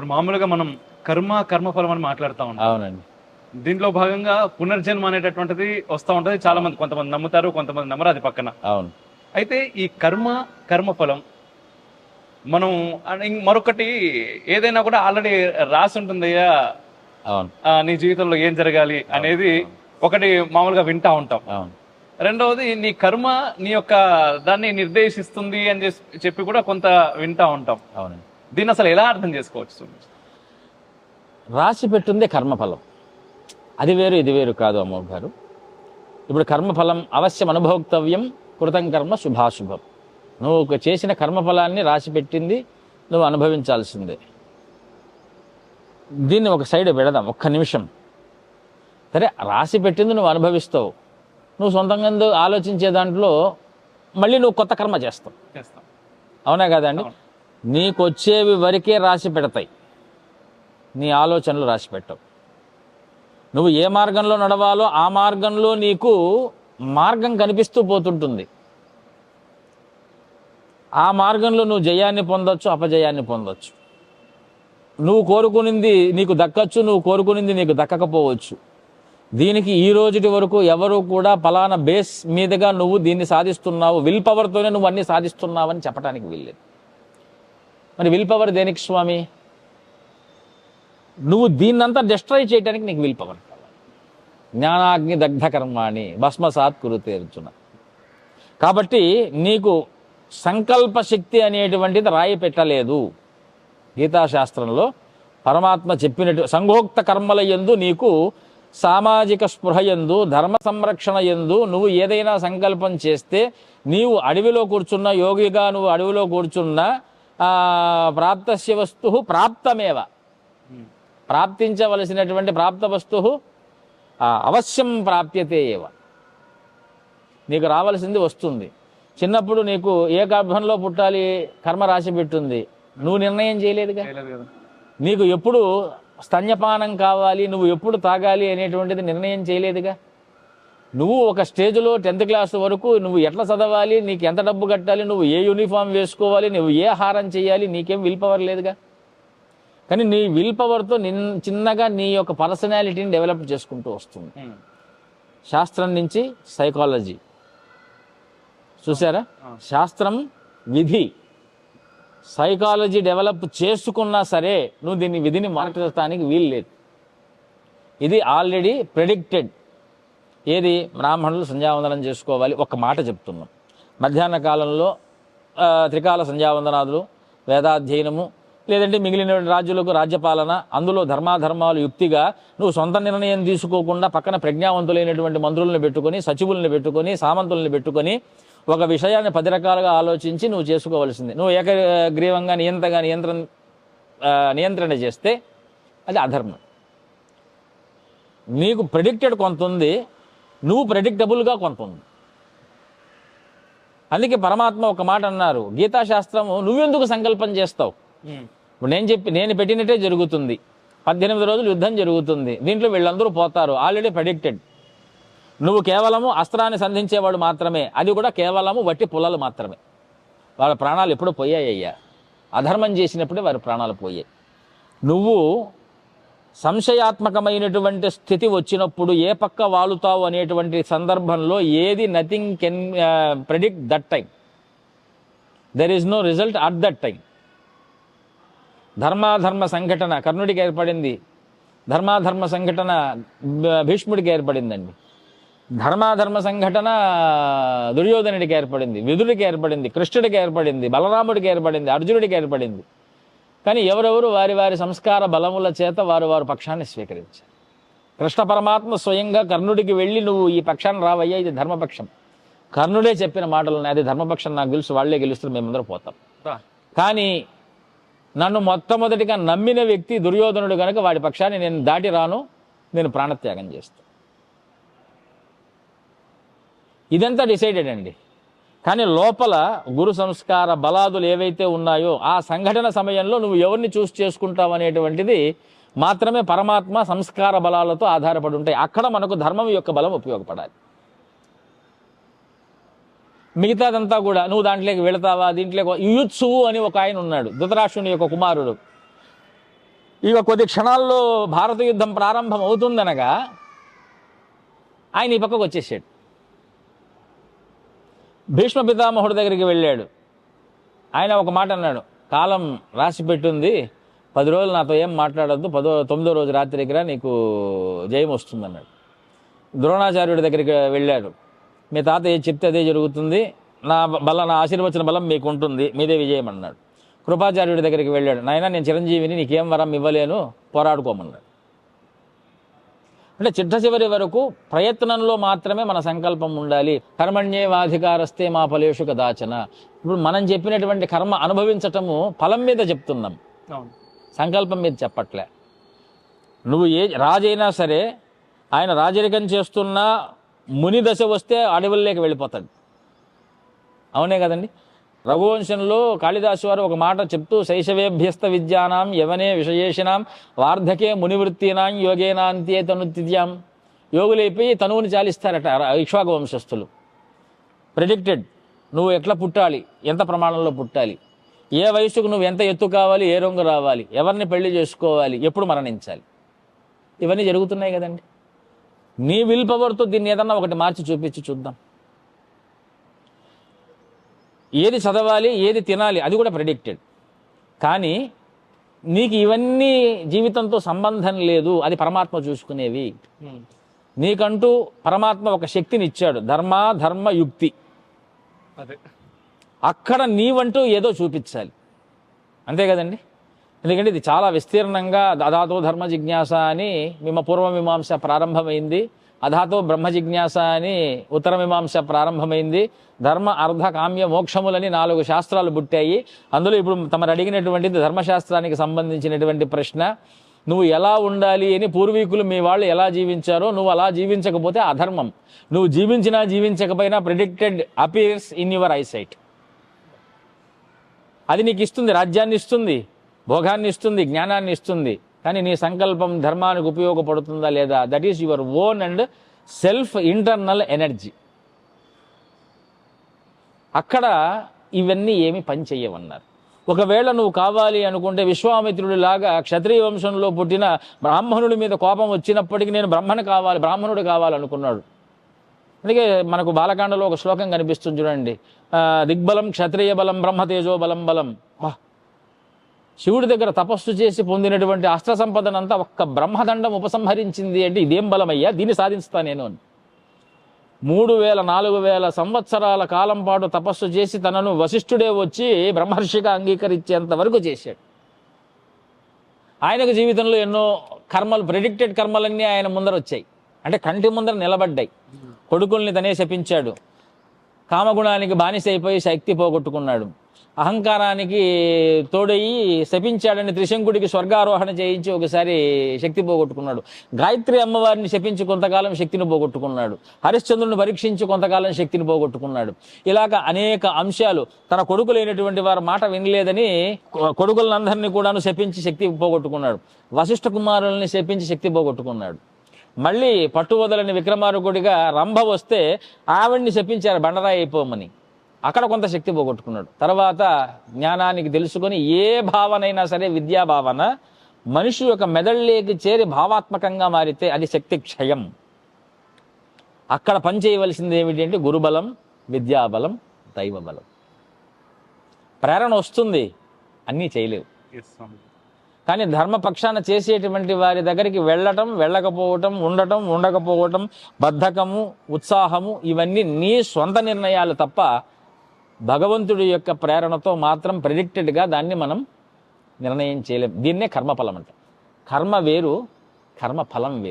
ఇప్పుడు మామూలుగా మనం కర్మ కర్మఫలం అని మాట్లాడుతూ ఉంటాం. అవునండి. దీంట్లో భాగంగా పునర్జన్మ అనేటటువంటిది వస్తూ ఉంటది. చాలా మంది కొంతమంది నమ్ముతారు కొంతమంది నమ్మరు అది పక్కన. అవును. అయితే ఈ కర్మ కర్మఫలం మనం మరొకటి ఏదైనా కూడా ఆల్రెడీ రాసి ఉంటుందయ్యా అవును. ఆ, నీ జీవితంలో ఏం జరగాలి అనేది ఒకటి మామూలుగా వింటా ఉంటాం. అవును. రెండవది నీ కర్మ నీ యొక్క దాన్ని నిర్దేశిస్తుంది అని చేసి- చెప్పి కూడా కొంత వింటా ఉంటాం. అవునండి. దీన్ని అసలు ఎలా అర్థం చేసుకోవచ్చు రాసి పెట్టుందే కర్మఫలం. అది వేరు ఇది వేరు కాదు అమ్మోరు గారు. ఇప్పుడు కర్మఫలం అవశ్యం అనుభోక్తవ్యం కృతం కర్మ శుభాశుభం. నువ్వు ఒక చేసిన కర్మఫలాన్ని రాసి పెట్టింది నువ్వు అనుభవించాల్సిందే. దీన్ని ఒక సైడ్ పెడదాం ఒక్క నిమిషం. సరే రాసి పెట్టింది నువ్వు అనుభవిస్తావు. నువ్వు సొంతంగా ఆలోచించే దాంట్లో మళ్ళీ నువ్వు కొత్త కర్మ చేస్తావు. చేస్తాం. అవునా కదండి నీకు వచ్చేవి వరకే రాసి పెడతాయి. నీ ఆలోచనలు రాసి పెట్టవు. నువ్వు ఏ మార్గంలో నడవాలో ఆ మార్గంలో నీకు మార్గం కనిపిస్తూ పోతుంటుంది. ఆ మార్గంలో నువ్వు జయాన్ని పొందొచ్చు అపజయాన్ని పొందొచ్చు. నువ్వు కోరుకునింది నీకు దక్కచ్చు నువ్వు కోరుకునింది నీకు దక్కకపోవచ్చు. దీనికి ఈ రోజుటి వరకు ఎవరు కూడా పలానా బేస్ మీదుగా నువ్వు దీన్ని సాధిస్తున్నావు విల్ పవర్తోనే నువ్వు అన్ని సాధిస్తున్నావని చెప్పడానికి వీల్లేదు. మరి విల్ పవర్ దేనికి స్వామి? నువ్వు దీన్నంతా డిస్ట్రాయ్ చేయడానికి నీకు విల్ పవర్ కావాలి జ్ఞానాగ్ని దగ్ధ కర్మాణి భస్మసాత్ కురుతే అర్జున. కాబట్టి నీకు సంకల్ప శక్తి అనేటువంటిది రాయి పెట్టలేదు. గీతాశాస్త్రంలో పరమాత్మ చెప్పినట్టు సంగోక్త కర్మల యందు నీకు సామాజిక స్పృహ యందు ధర్మ సంరక్షణ యందు నువ్వు ఏదైనా సంకల్పం చేస్తే నీవు అడవిలో కూర్చున్న యోగిగా నువ్వు అడవిలో కూర్చున్న ప్రాప్తస్య వస్తు ప్రాప్తమేవ. ప్రాప్తించవలసినటువంటి ప్రాప్త వస్తువు ఆ, అవశ్యం ప్రాప్యతే ఏవ. నీకు రావాల్సింది వస్తుంది. చిన్నప్పుడు నీకు ఏ గర్భంలో పుట్టాలి కర్మ రాసి పెట్టుంది. నువ్వు నిర్ణయం చేయలేదుగా? నీకు ఎప్పుడు స్తన్యపానం కావాలి నువ్వు ఎప్పుడు తాగాలి అనేటువంటిది నిర్ణయం చేయలేదుగా? నువ్వు ఒక స్టేజ్లో టెన్త్ క్లాస్ వరకు నువ్వు ఎట్లా చదవాలి నీకు ఎంత డబ్బు కట్టాలి నువ్వు ఏ యూనిఫామ్ వేసుకోవాలి నువ్వు ఏ ఆహారం చేయాలి నీకేం విల్ పవర్ లేదుగా? కానీ నీ విల్ పవర్తో నిన్ చిన్నగా నీ యొక్క పర్సనాలిటీని డెవలప్ చేసుకుంటూ వస్తుంది. శాస్త్రం నుంచి సైకాలజీ. చూసారా శాస్త్రం విధి. సైకాలజీ డెవలప్ చేసుకున్నా సరే నువ్వు దీన్ని విధిని మార్చడానికి వీలు లేదు. ఇది ఆల్రెడీ ప్రెడిక్టెడ్. ఏది? బ్రాహ్మణులు సంధ్యావందనం చేసుకోవాలి. ఒక మాట చెప్తున్నాం. మధ్యాహ్న కాలంలో త్రికాల సంధ్యావందనాదులు వేదాధ్యయనము లేదంటే మిగిలిన రాజ్యులకు రాజ్యపాలన అందులో ధర్మాధర్మాలు యుక్తిగా నువ్వు సొంత నిర్ణయం తీసుకోకుండా పక్కన ప్రజ్ఞావంతులైనటువంటి మంత్రులను పెట్టుకొని సచివులను పెట్టుకొని సామంతులను పెట్టుకొని ఒక విషయాన్ని పది రకాలుగా ఆలోచించి నువ్వు చేసుకోవాల్సింది. నువ్వు ఏకగ్రీవంగా నియంతగా నియంత్రణ నియంత్రణ చేస్తే అది అధర్మం. నీకు ప్రెడిక్టెడ్ కొంత ఉంది. నువ్వు ప్రెడిక్టబుల్గా కొంత ఉంది అందుకే పరమాత్మ ఒక మాట అన్నారు గీతాశాస్త్రము నువ్వెందుకు సంకల్పం చేస్తావు. ఇప్పుడు నేను చెప్పి నేను పెట్టినట్టే జరుగుతుంది. పద్దెనిమిది రోజులు యుద్ధం జరుగుతుంది. దీంట్లో వీళ్ళందరూ పోతారు ఆల్రెడీ ప్రెడిక్టెడ్ నువ్వు కేవలము అస్త్రాన్ని సంధించేవాడు మాత్రమే అది కూడా కేవలము వట్టి పుల్లలు మాత్రమే. వాళ్ళ ప్రాణాలు ఎప్పుడు పోయాయ్యా. అధర్మం చేసినప్పుడే వారి ప్రాణాలు పోయాయి. నువ్వు సంశయాత్మకమైనటువంటి స్థితి వచ్చినప్పుడు ఏ పక్క వాలుతావు అనేటువంటి సందర్భంలో ఏది nothing can predict that time there is no result at that time ధర్మాధర్మ సంఘటన కర్ణుడికి ఏర్పడింది. ధర్మాధర్మ సంఘటన భీష్ముడికి ఏర్పడిందండి. ధర్మాధర్మ సంఘటన దుర్యోధనుడికి ఏర్పడింది. విదుడికి ఏర్పడింది. కృష్ణుడికి ఏర్పడింది. బలరాముడికి ఏర్పడింది. అర్జునుడికి ఏర్పడింది. కానీ ఎవరెవరు వారి వారి సంస్కార బలముల చేత వారు వారు పక్షాన్ని స్వీకరించారు. కృష్ణ పరమాత్మ స్వయంగా కర్ణుడికి వెళ్ళి నువ్వు ఈ పక్షాన్ని రావయ్యా ఇది ధర్మపక్షం. కర్ణుడే చెప్పిన మాటలు ఉన్నాయి అది ధర్మపక్షం నాకు తెలుసు వాళ్ళే గెలుస్తారు మేమందరం పోతాం. కానీ నన్ను మొట్టమొదటిగా నమ్మిన వ్యక్తి దుర్యోధనుడు కనుక వాడి పక్షాన్ని నేను దాటి రాను నేను ప్రాణత్యాగం చేస్తాను ఇదంతా డిసైడెడ్ అండి. కానీ లోపల గురు సంస్కార బలాదులు ఏవైతే ఉన్నాయో ఆ సంఘటన సమయంలో నువ్వు ఎవరిని చూస్ చేసుకుంటావు అనేటువంటిది మాత్రమే పరమాత్మ సంస్కార బలాలతో ఆధారపడి ఉంటాయి. అక్కడ మనకు ధర్మం యొక్క బలం ఉపయోగపడాలి. మిగతాదంతా కూడా నువ్వు దాంట్లోకి వెళతావా దీంట్లో యుయుత్సువు అని ఒక ఆయన ఉన్నాడు ధృతరాష్ట్రుని యొక్క కుమారుడు. ఇక కొద్ది క్షణాల్లో భారత యుద్ధం ప్రారంభం అవుతుందనగా ఆయన ఈ పక్కకు వచ్చేసాడు. భీష్మ పితామహుడి దగ్గరికి వెళ్ళాడు. ఆయన ఒక మాట అన్నాడు కాలం రాసి పెట్టుంది పది రోజులు నాతో ఏం మాట్లాడద్దు పదో తొమ్మిదో రోజు రాత్రికి రా నీకు జయం వస్తుందన్నాడు. ద్రోణాచార్యుడి దగ్గరికి వెళ్ళాడు. మీ తాత ఏది చెప్తే అదే జరుగుతుంది నా బల నా ఆశీర్వచన బలం మీకు ఉంటుంది మీదే విజయం అన్నాడు. కృపాచార్యుడి దగ్గరికి వెళ్ళాడు నాయన నేను చిరంజీవిని నీకేం వరం ఇవ్వలేను పోరాడుకోమన్నాడు. అంటే చిట్ట చివరి వరకు ప్రయత్నంలో మాత్రమే మన సంకల్పం ఉండాలి. కర్మణ్యేవాధికారస్తే మా ఫలేషు కదాచన. ఇప్పుడు మనం చెప్పినటువంటి కర్మ అనుభవించటము ఫలం మీద చెప్తున్నాం. సంకల్పం మీద చెప్పట్లే. నువ్వు ఏ రాజైనా సరే ఆయన రాజరికం చేస్తున్నా ముని దశ వస్తే అడవుల్లోకి వెళ్ళిపోతాడు. అవునే కదండి? రఘువంశంలో కాళిదాసు వారు ఒక మాట చెప్తూ శైశవేభ్యస్త విద్యానాం యవనే విషయేషినాం వార్ధకే మునివృత్తినాం యోగేనాంత్యే తనుత్యాం యోగులైపోయి తనువుని చాలిస్తారట ర- ఇక్ష్వాకు వంశస్థులు. ప్రిడిక్టెడ్ నువ్వు ఎట్లా పుట్టాలి? ఎంత ప్రమాణంలో పుట్టాలి? ఏ వయసుకు నువ్వు ఎంత ఎత్తు కావాలి? ఏ రంగు రావాలి? ఎవరిని పెళ్ళి చేసుకోవాలి? ఎప్పుడు మరణించాలి? ఇవన్నీ జరుగుతున్నాయి కదండి. నీ విల్ పవర్తో దీన్ని ఏదన్నా ఒకటి మార్చి చూపించి చూద్దాం. ఏది చదవాలి ఏది తినాలి అది కూడా ప్రెడిక్టెడ్ కానీ నీకు ఇవన్నీ జీవితంతో సంబంధం లేదు అది పరమాత్మ చూసుకునేవి. ఉమ్. నీకంటూ పరమాత్మ ఒక శక్తిని ఇచ్చాడు ధర్మ ధర్మ యుక్తి. అదే. అక్కడ నీవంటూ ఏదో చూపించాలి. అంతే కదండి? ఎందుకంటే ఇది చాలా విస్తీర్ణంగా అధాతో ధర్మ జిజ్ఞాస అని మిమ్మ పూర్వమీమాంస ప్రారంభమైంది. అధాతో బ్రహ్మ జిజ్ఞాస అని ఉత్తరమీమాంస ప్రారంభమైంది. ధర్మ అర్ధ కామ్య మోక్షములని నాలుగు శాస్త్రాలు పుట్టాయి. అందులో ఇప్పుడు తమరు అడిగినటువంటిది ధర్మశాస్త్రానికి సంబంధించినటువంటి ప్రశ్న. నువ్వు ఎలా ఉండాలి అని పూర్వీకులు మీ వాళ్ళు ఎలా జీవించారో నువ్వు అలా జీవించకపోతే అధర్మం. నువ్వు జీవించినా జీవించకపోయినా predicted appears in your eyesight అది నీకు ఇస్తుంది రాజ్యాన్ని ఇస్తుంది భోగాన్ని ఇస్తుంది జ్ఞానాన్ని ఇస్తుంది. కానీ నీ సంకల్పం ధర్మానికి ఉపయోగపడుతుందా లేదా? That is your own and self internal energy అక్కడ ఇవన్నీ ఏమి పనిచేయవన్నారు ఒకవేళ నువ్వు కావాలి అనుకుంటే విశ్వామిత్రుడి లాగా క్షత్రియ వంశంలో పుట్టిన బ్రాహ్మణుడి మీద కోపం వచ్చినప్పటికీ నేను బ్రహ్మణ కావాలి బ్రాహ్మణుడు కావాలనుకున్నాడు. అందుకే మనకు బాలకాండలో ఒక శ్లోకం కనిపిస్తుంది చూడండి. దిగ్బలం క్షత్రియ బలం బ్రహ్మతేజో బలం బలం. శివుడి దగ్గర తపస్సు చేసి పొందినటువంటి అస్త్ర సంపదనంతా ఒక్క బ్రహ్మదండం ఉపసంహరించింది అంటే ఇదేం బలమయ్యా? దీన్ని సాధిస్తా నేను అని. మూడు వేల నాలుగు వేల సంవత్సరాల కాలం పాటు తపస్సు చేసి తనను వశిష్ఠుడే వచ్చి బ్రహ్మర్షిగా అంగీకరించేంత వరకు చేశాడు. ఆయనకు జీవితంలో ఎన్నో కర్మలు ప్రెడిక్టెడ్ కర్మలన్నీ ఆయన ముందర వచ్చాయి. అంటే కంటి ముందర నిలబడ్డాయి. కొడుకుల్ని తనే శపించాడు. కామగుణానికి బానిస అయిపోయి శక్తి పోగొట్టుకున్నాడు. అహంకారానికి తోడయి శపించాడని త్రిశంకుడికి స్వర్గారోహణ చేయించి ఒకసారి శక్తి పోగొట్టుకున్నాడు. గాయత్రి అమ్మవారిని శపించి కొంతకాలం శక్తిని పోగొట్టుకున్నాడు. హరిశ్చంద్రుని పరీక్షించి కొంతకాలం శక్తిని పోగొట్టుకున్నాడు. ఇలాగ అనేక అంశాలు తన కొడుకు లేనటువంటి వారి మాట వినలేదని కొడుకులందరినీ కూడాను శపించి శక్తి పోగొట్టుకున్నాడు. వశిష్ఠ కుమారుల్ని శపించి శక్తి పోగొట్టుకున్నాడు. మళ్ళీ పట్టువదలని విక్రమార్కుడిగా రంభ వస్తే ఆవిడ్ని శపించారు బండరాయి అయిపోమని. అక్కడ కొంత శక్తి పోగొట్టుకున్నాడు. తర్వాత జ్ఞానానికి తెలుసుకొని ఏ భావనైనా సరే విద్యా భావన మనిషి యొక్క మెదళ్ళేకి చేరి భావాత్మకంగా మారితే అది శక్తి క్షయం. అక్కడ పని చేయవలసింది ఏమిటి అంటే గురుబలం విద్యాబలం దైవబలం. ప్రేరణ వస్తుంది అన్నీ చేయలేవు. కానీ ధర్మపక్షాన చేసేటువంటి వారి దగ్గరికి వెళ్ళటం వెళ్ళకపోవటం ఉండటం ఉండకపోవటం బద్ధకము ఉత్సాహము ఇవన్నీ నీ సొంత నిర్ణయాలు తప్ప భగవంతుడి యొక్క ప్రేరణతో మాత్రం ప్రెడిక్టెడ్గా దాన్ని మనం నిర్ణయం చేయలేం. దీన్నే కర్మఫలం అంట. కర్మ వేరు కర్మ ఫలం వేరు.